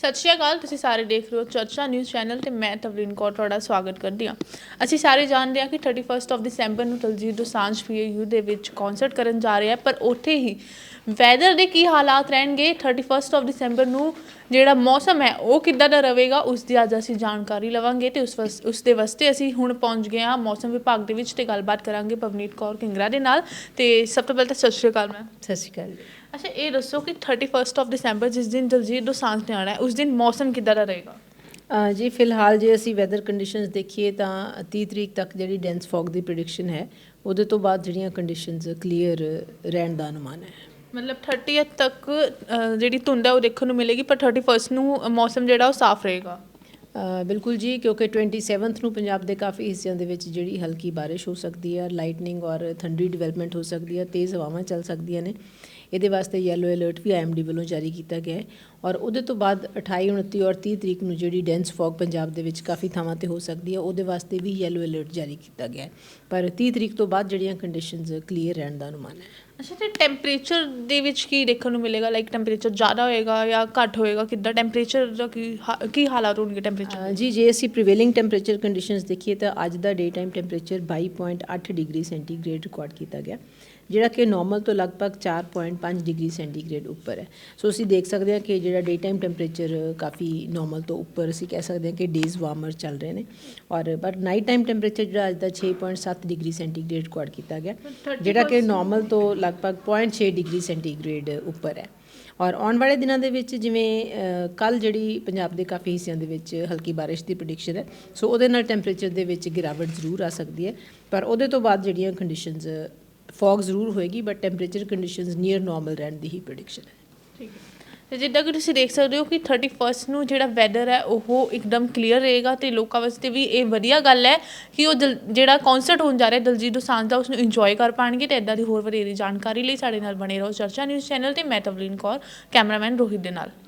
ਸਤਿ ਸ਼੍ਰੀ ਅਕਾਲ, ਤੁਸੀਂ ਸਾਰੇ ਦੇਖ ਰਹੇ ਹੋ ਚਰਚਾ ਨਿਊਜ਼ ਚੈਨਲ ਤੇ ਮੈਂ ਤਵਲੀਨ ਕੌਰ ਤੁਹਾਡਾ ਸਵਾਗਤ ਕਰਦੀ ਹਾਂ। ਅਸੀਂ ਸਾਰੇ ਜਾਣਦੇ ਹਾਂ ਕਿ 31st ਆਫ ਦਸੰਬਰ ਨੂੰ ਦਲਜੀਤ ਦੋਸਾਂਝ ਪੀਏਯੂ ਦੇ ਵਿੱਚ ਕਨਸਰਟ ਕਰਨ ਜਾ ਰਿਹਾ ਹੈ, ਪਰ ਉੱਥੇ ਹੀ ਵੈਦਰ ਦੇ ਕੀ ਹਾਲਾਤ ਰਹਿਣਗੇ? 31st ਆਫ ਦਸੰਬਰ ਨੂੰ ਜਿਹੜਾ ਮੌਸਮ ਹੈ ਉਹ ਕਿੱਦਾਂ ਦਾ ਰਹੇਗਾ ਉਸ ਦੀ ਅੱਜ ਅਸੀਂ ਜਾਣਕਾਰੀ ਲਵਾਂਗੇ ਤੇ ਉਸ ਵਸ- ਉਸ ਦੇ ਵਾਸਤੇ ਅਸੀਂ ਹੁਣ ਪਹੁੰਚ ਗਏ ਹਾਂ ਮੌਸਮ ਵਿਭਾਗ ਦੇ ਵਿੱਚ ਤੇ ਗੱਲਬਾਤ ਕਰਾਂਗੇ ਪਵਨੀਤ ਕੌਰ ਕਿੰਗਰਾ ਦੇ ਨਾਲ। ਤੇ ਸਭ ਤੋਂ ਪਹਿਲਾਂ ਤਾਂ ਸਤਿ ਸ਼੍ਰੀ ਅਕਾਲ ਮੈਮ ਸਤਿ ਸ਼੍ਰੀ ਅਕਾਲ। ਅੱਛਾ ਇਹ ਦੱਸੋ ਕਿ 31st ਆਫ ਦਸੰਬਰ ਜਿਸ ਦਿਨ ਦਲਜੀਤ ਦੋਸਾਂਝ ਨੇ ਆਉਣਾ ਹੈ ਉਸ ਦਿਨ ਮੌਸਮ ਕਿੱਦਾਂ ਦਾ ਰਹੇਗਾ? ਅਹ ਜੀ ਫਿਲਹਾਲ ਜੇ ਅਸੀਂ ਵੈਦਰ ਕੰਡੀਸ਼ਨਸ ਦੇਖੀਏ ਤਾਂ 30 ਤਰੀਕ ਤੱਕ ਜਿਹੜੀ ਡੈਂਸ ਫੌਗ ਦੀ ਪ੍ਰੈਡਿਕਸ਼ਨ ਹੈ ਉਹਦੇ ਤੋਂ ਬਾਅਦ ਜਿਹੜੀਆਂ ਕੰਡੀਸ਼ਨਸ ਕਲੀਅਰ ਰਹਿਣ ਦਾ ਅਨੁਮਾਨ ਹੈ। ਮਤਲਬ 30th ਤੱਕ ਅ, ਜਿਹੜੀ ਧੁੰਦ ਹੈ ਉਹ ਦੇਖਣ ਨੂੰ ਮਿਲੇਗੀ ਪਰ 31st ਨੂੰ ਮੌਸਮ ਜਿਹੜਾ ਉਹ ਸਾਫ਼ ਰਹੇਗਾ। ਅਹ ਬਿਲਕੁਲ ਜੀ ਕਿਉਂਕਿ 27th ਨੂੰ ਪੰਜਾਬ ਦੇ ਕਾਫੀ ਹਿੱਸਿਆਂ ਦੇ ਵਿੱਚ ਜਿਹੜੀ ਹਲਕੀ ਬਾਰਿਸ਼ ਹੋ ਸਕਦੀ ਹੈ ਲਾਈਟਨਿੰਗ ਔਰ ਥੰਡਰੀ ਡਿਵੈਲਪਮੈਂਟ ਹੋ ਸਕਦੀ ਹੈ ਤੇਜ਼ ਹਵਾਵਾਂ ਚੱਲ ਸਕਦੀਆਂ ਨੇ। ਇਹਦੇ ਵਾਸਤੇ ਯੈਲੋ ਅਲਰਟ ਵੀ ਆਈਐਮਡੀ ਵੱਲੋਂ ਜਾਰੀ ਕੀਤਾ ਗਿਆ ਹੈ ਔਰ ਉਹਦੇ ਤੋਂ ਬਾਅਦ 28 29 ਔਰ 30 ਤਰੀਕ ਨੂੰ ਜਿਹੜੀ ਡੈਂਸ ਫੌਗ ਪੰਜਾਬ ਦੇ ਵਿੱਚ ਕਾਫੀ ਥਾਵਾਂ ਤੇ ਹੋ ਸਕਦੀ ਹੈ ਉਹਦੇ ਵਾਸਤੇ ਵੀ ਯੈਲੋ ਅਲਰਟ ਜਾਰੀ ਕੀਤਾ ਗਿਆ ਹੈ। ਪਰ 30 ਤਰੀਕ ਤੋਂ ਬਾਅਦ ਜਿਹੜੀਆਂ ਕੰਡੀਸ਼ਨਸ ਕਲੀਅਰ ਰਹਿਣ ਦਾ ਅਨੁਮਾਨ ਹੈ। ਅੱਛਾ ਤੇ ਟੈਂਪਰੇਚਰ ਦੇ ਵਿੱਚ ਕੀ ਦੇਖਣ ਨੂੰ ਮਿਲੇਗਾ? ਲਾਈਕ ਟੈਂਪਰੇਚਰ ਜ਼ਿਆਦਾ ਹੋਏਗਾ ਜਾਂ ਘੱਟ ਹੋਏਗਾ? ਕਿੱਦਾਂ? ਟੈਂਪਰੇਚਰ ਦਾ ਕੀ ਕੀ ਹਾਲਾਤ ਹੋਣਗੇ ਟੈਂਪਰੇਚਰ ਜੀ ਜੇ ਅਸੀਂ ਪ੍ਰੀਵੇਲਿੰਗ ਟੈਂਪਰੇਚਰ ਕੰਡੀਸ਼ਨਸ ਦੇਖੀਏ ਤਾਂ ਅੱਜ ਦਾ day time temperature 22.8 degree centigrade record ਕੀਤਾ ਗਿਆ ਜਿਹੜਾ ਕਿ ਨਾਰਮਲ ਤੋਂ ਲਗਭਗ 4.5 ਡਿਗਰੀ ਸੈਂਟੀਗ੍ਰੇਡ ਉੱਪਰ ਹੈ। ਸੋ ਅਸੀਂ ਦੇਖ ਸਕਦੇ ਹਾਂ ਕਿ ਜਿਹੜਾ ਡੇ ਟਾਈਮ ਟੈਂਪਰੇਚਰ ਕਾਫੀ ਨਾਰਮਲ ਤੋਂ ਉੱਪਰ ਅਸੀਂ ਕਹਿ ਸਕਦੇ ਹਾਂ ਕਿ ਡੇਜ਼ ਵਾਰਮਰ ਚੱਲ ਰਹੇ ਨੇ। ਔਰ ਬਟ ਨਾਈਟ ਟਾਈਮ ਟੈਂਪਰੇਚਰ ਜਿਹੜਾ ਅੱਜ ਦਾ 6.7 ਡਿਗਰੀ ਸੈਂਟੀਗ੍ਰੇਡ ਰਿਕਾਰਡ ਕੀਤਾ ਗਿਆ। ਜਿਹੜਾ ਕਿ ਨਾਰਮਲ ਤੋਂ ਲਗਭਗ 0.6 ਡਿਗਰੀ ਸੈਂਟੀਗ੍ਰੇਡ ਉੱਪਰ ਹੈ। ਔਰ ਆਉਣ ਵਾਲੇ ਦਿਨਾਂ ਦੇ ਵਿੱਚ ਜਿਵੇਂ ਕੱਲ ਜਿਹੜੀ ਪੰਜਾਬ ਦੇ ਕਾਫੀ ਹਿੱਸਿਆਂ ਦੇ ਵਿੱਚ ਹਲਕੀ ਬਾਰਿਸ਼ ਦੀ ਪ੍ਰੈਡਿਕਸ਼ਨ ਹੈ। ਸੋ ਉਹਦੇ ਨਾਲ ਟੈਂਪਰੇਚਰ ਦੇ ਵਿੱਚ ਗਿਰਾਵਟ ਜ਼ਰੂਰ ਆ ਸਕਦੀ ਹੈ। ਪਰ ਉਹਦੇ ਤੋਂ ਬਾਅਦ ਜਿਹੜੀਆਂ ਕੰਡੀਸ਼ਨਸ ਫੌਗ ਜ਼ਰੂਰ ਹੋਏਗੀ but temperature conditions near normal ਰਹਿਣ ਦੀ ਹੀ ਪ੍ਰੈਡਿਕਸ਼ਨ ਹੈ। ਠੀਕ ਹੈ। ਤੇ ਜਿੱਦਾਂ ਕਿ ਤੁਸੀਂ ਦੇਖ ਸਕਦੇ ਹੋ ਕਿ 31st ਨੂੰ ਜਿਹੜਾ ਵੈਦਰ ਹੈ, ਉਹ ਇੱਕਦਮ ਕਲੀਅਰ ਰਹੇਗਾ ਤੇ ਲੋਕਾਂ ਵਾਸਤੇ ਵੀ ਇਹ ਵਧੀਆ ਗੱਲ ਹੈ ਕਿ ਉਹ ਦਲ- ਜਿਹੜਾ ਕਨਸਰਟ ਹੋਣ ਜਾ ਰਿਹਾ, ਦਲਜੀਤ ਦੋਸਾਂਝ ਦਾ ਉਸ ਨੂੰ ਇੰਜੋਏ ਕਰ ਪਾਣਗੇ ਤੇ ਇਦਾਂ ਦੀ ਹੋਰ ਵਧੇਰੀ ਜਾਣਕਾਰੀ ਲਈ ਸਾਡੇ ਨਾਲ ਬਣੇ ਰਹੋ ਚਰਚਾ ਨਿਊਜ਼ ਚੈਨਲ ਤੇ। ਮੈਂ ਤਵਲੀਨ ਕੌਰ, ਕੈਮਰਾਮੈਨ ਰੋਹਿਤ ਦੇ ਨਾਲ।